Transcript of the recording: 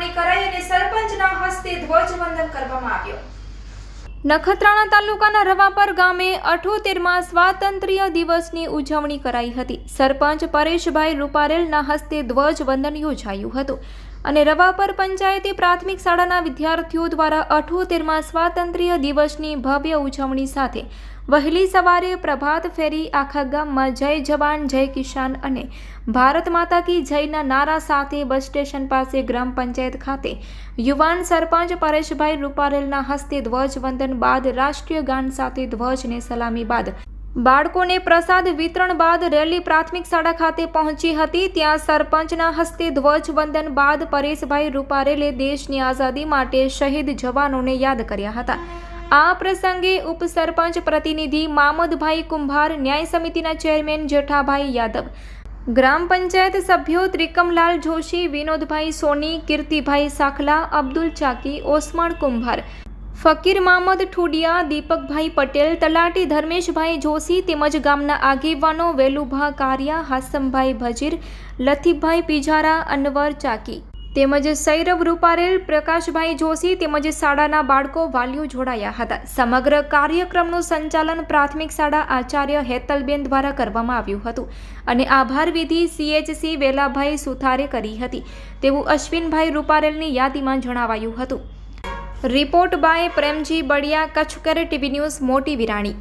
ફાળવણી કરાઈ અને સરપંચના હસ્તે ધ્વજવંદન કરવામાં આવ્યો. નખત્રાણા તાલુકાના રવાપર ગામે અઠોતેરમાં સ્વાતંત્ર્ય દિવસની ઉજવણી કરાઈ હતી. સરપંચ પરેશભાઈ રૂપારેલના હસ્તે ધ્વજવંદન યોજાયું હતું. અને રવાપર પંચાયતે પ્રાથમિક શાળાના વિદ્યાર્થીઓ દ્વારા અઠોતેરમાં સ્વાતંત્ર્ય દિવસની ભવ્ય ઉજવણી સાથે વહેલી સવારે પ્રભાત ફેરી આખા ગામમાં જય જવાન, જય કિસાન અને ભારત માતા કી જયના નારા સાથે બસ સ્ટેશન પાસે ગ્રામ પંચાયત ખાતે યુવાન સરપંચ પરેશભાઈ રૂપારેલના હસ્તે ધ્વજવંદન બાદ રાષ્ટ્રીય ગાન સાથે ધ્વજને સલામી બાદ બાળકોને પ્રસાદ વિતરણ બાદ રેલી પ્રાથમિક શાળા ખાતે પહોંચી હતી. ત્યાં સરપંચના હસ્તે ધ્વજવંદન બાદ પરેશભાઈ રૂપારેલે દેશની આઝાદી માટે શહીદ જવાનોને યાદ કર્યા હતા. આ પ્રસંગે ઉપસરપંચ પ્રતિનિધિ મામદભાઈ કુંભાર, ન્યાય સમિતિના ચેરમેન જેઠાભાઈ યાદવ, ગ્રામ પંચાયત સભ્યો ત્રિકમલાલ જોશી, વિનોદભાઈ સોની, કીર્તિભાઈ સાખલા, અબ્દુલ ચાકી ઓસમાણ કુંભાર ફકીર મામદ ઠુડિયા, દીપકભાઈ પટેલ, તલાટી ધર્મેશભાઈ જોશી તેમજ ગામના આગેવાનો વેલુભા કારિયા, હાસમભાઈ ભજીર, લથીફભાઈ પિજારા અનવર ચાકી તેમજ સૈરવ રૂપારેલ, પ્રકાશભાઈ જોશી તેમજ શાળાના બાળકો વાલીઓ જોડાયા હતા. સમગ્ર કાર્યક્રમનું સંચાલન પ્રાથમિક શાળા આચાર્ય હેતલબેન દ્વારા કરવામાં આવ્યું હતું અને આભાર વિધિ સીએચસી વેલાભાઈ સુથારે કરી હતી. તેવું અશ્વિનભાઈ રૂપારેલની યાદીમાં જણાવાયું હતું. રિપોર્ટ બાય પ્રેમજી બળિયા કચ્છકર ટીવી ન્યૂઝ મોટી વિરાણી.